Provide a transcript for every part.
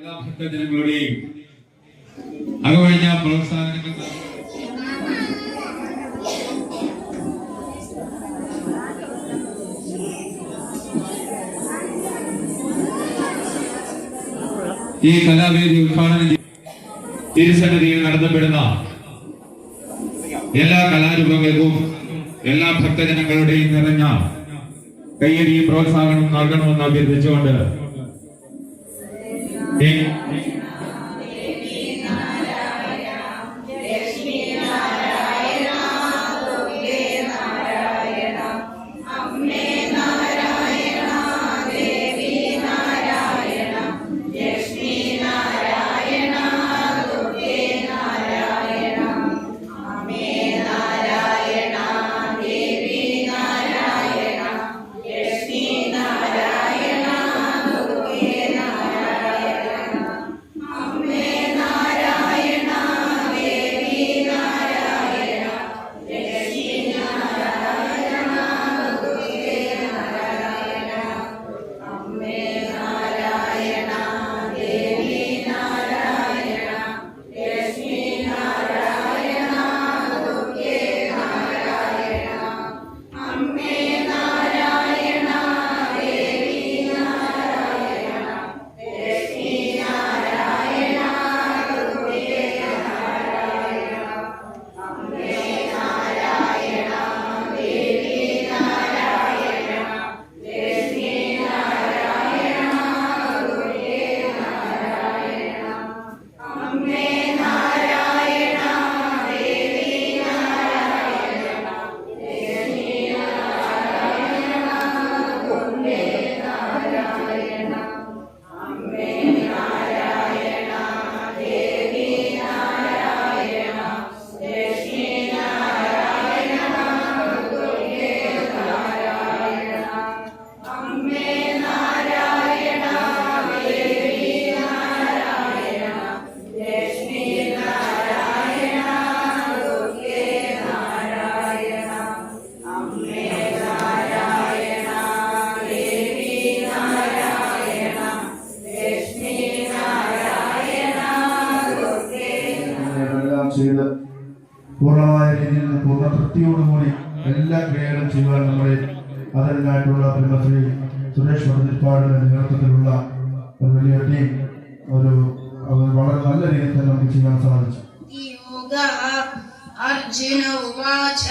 ഭക്തജനങ്ങളുടെയും അകവഴിഞ്ഞ പ്രോത്സാഹനങ്ങൾ ഈ കലാവേദി ഉദ്ഘാടനം തിരുസന്നിധിയിൽ നടത്തപ്പെടുന്ന എല്ലാ കലാരൂപങ്ങൾക്കും എല്ലാ ഭക്തജനങ്ങളുടെയും നിറഞ്ഞ കയ്യടിയും പ്രോത്സാഹനം നൽകണമെന്ന് അഭ്യർത്ഥിച്ചുകൊണ്ട് ഈ പൂർണമായ രീതിയിൽ പൂർണ തൃപ്തിയോടുകൂടി എല്ലാ ക്രിയകളും ചെയ്യുവാൻ നമ്മളെ അതിനായിട്ടുള്ള ബ്രഹ്മശ്രീ സുരേഷ് വടതിരിപ്പാടിന്റെ നേതൃത്വത്തിലുള്ള ഒരു വലിയ ടീം ഒരു വളരെ നല്ല രീതിയിൽ തന്നെ നമുക്ക് ചെയ്യാൻ സാധിച്ചു. അർജുന ഉവാച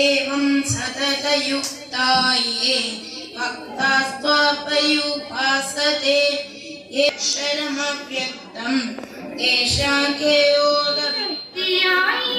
ഏവം സതതയുക്തായേ ഭക്താസ്വാപയുപാസതേ. ക്ഷരമവ്യക്തം ദേശാഖ്യയോഗ വ്യക്തിയായി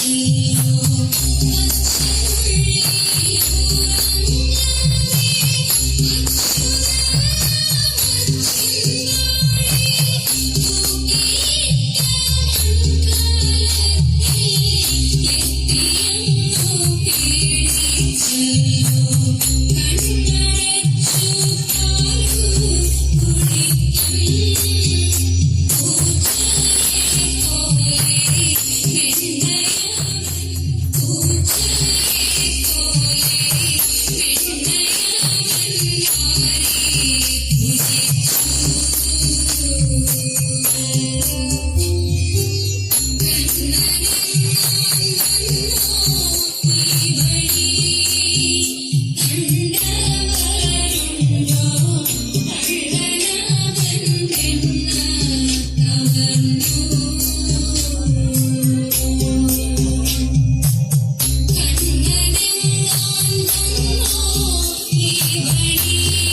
see. Thank you.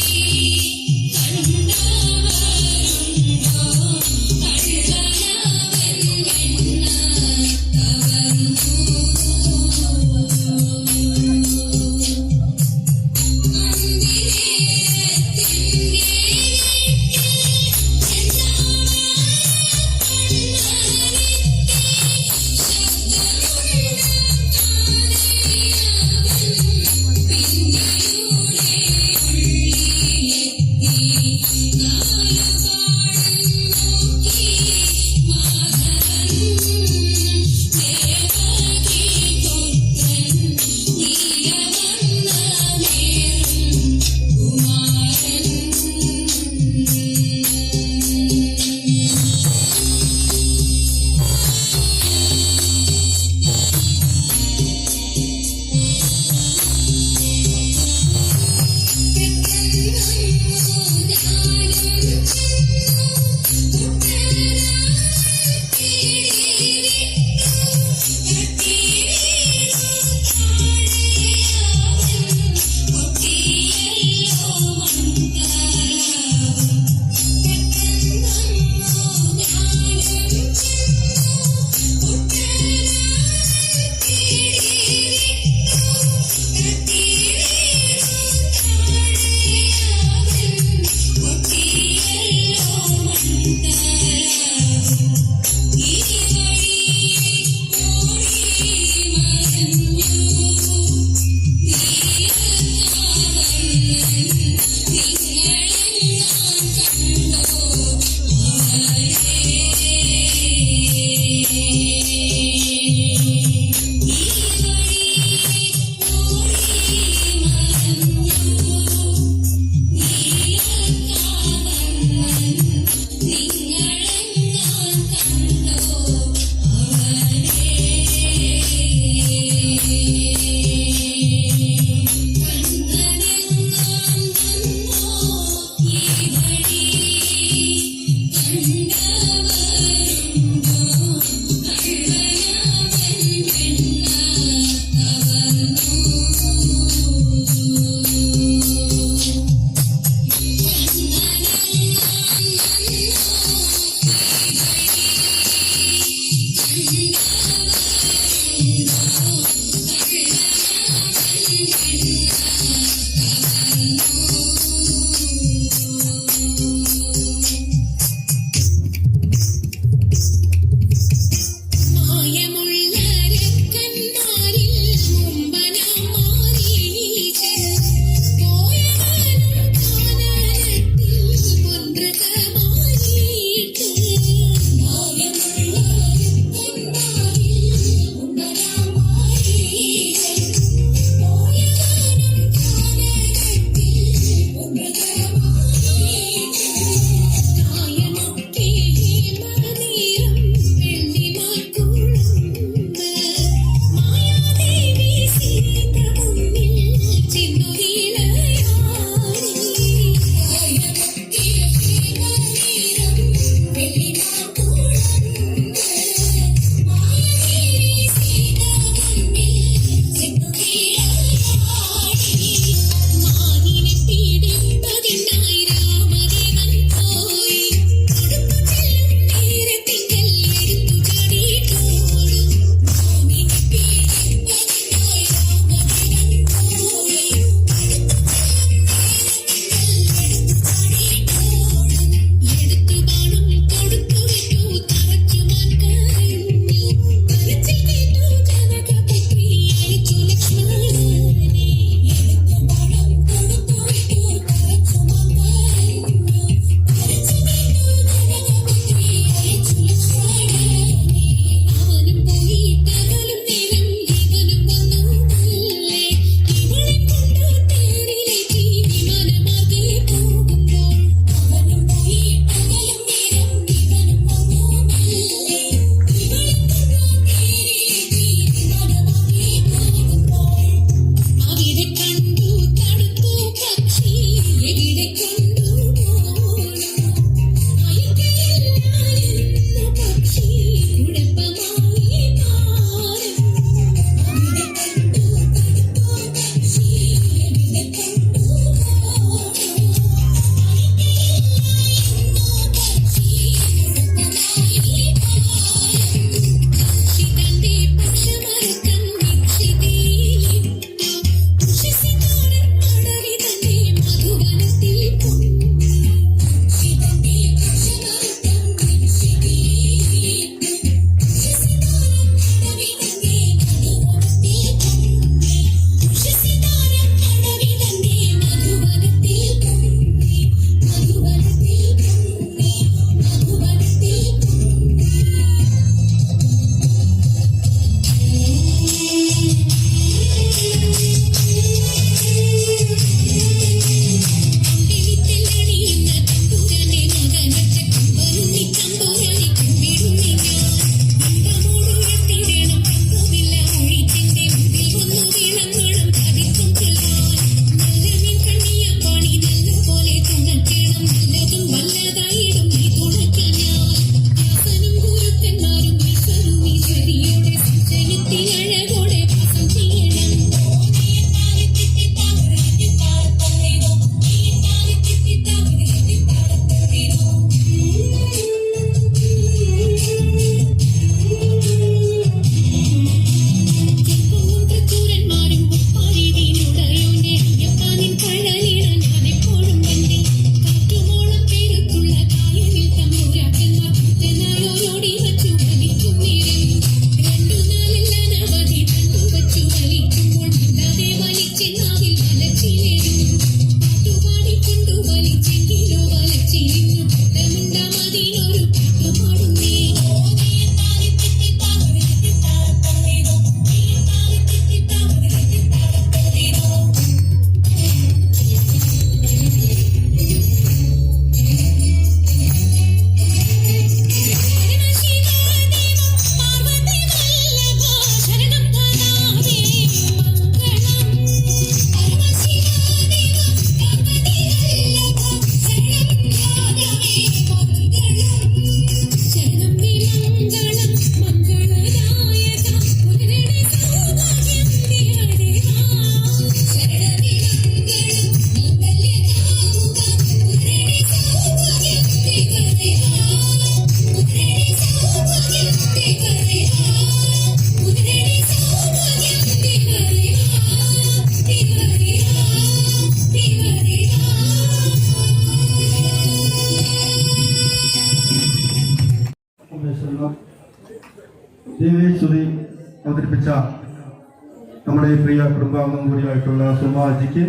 നമ്മുടെ പ്രിയ കുടുംബാംഗം കൂടിയായിട്ടുള്ള സുമാജിക്ക്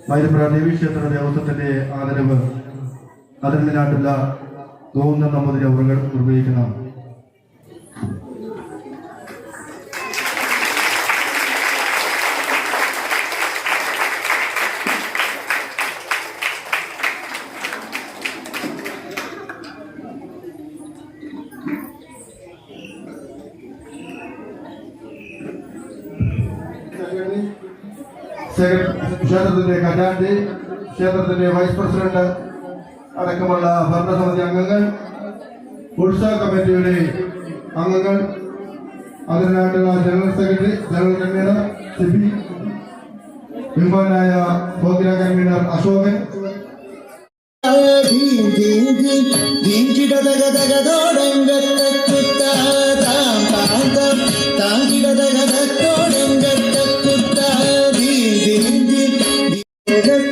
മൈതപ്ര ദേവി ക്ഷേത്ര ദേവസ്വത്തിന്റെ ആദരവ് അതിർമിനാട്ടുള്ള തോന്നുന്ന നമ്പൂതിരി അവർ നിർവഹിക്കുന്നതാണ് നിർവഹിക്കണം ക്ഷേത്രത്തിന്റെ ഖജാൻജി ക്ഷേത്രത്തിന്റെ വൈസ് പ്രസിഡന്റ് അടക്കമുള്ള ഭരണസമിതി അംഗങ്ങൾ ഉത്സവ കമ്മിറ്റിയുടെ അംഗങ്ങൾ അതിനായിട്ടുള്ള general secretary general convener Sibi വിമാനായ programme convener Ashokan ീഞ്ചിടതകതകതോടങ്കത്തക്കുത്ത Let us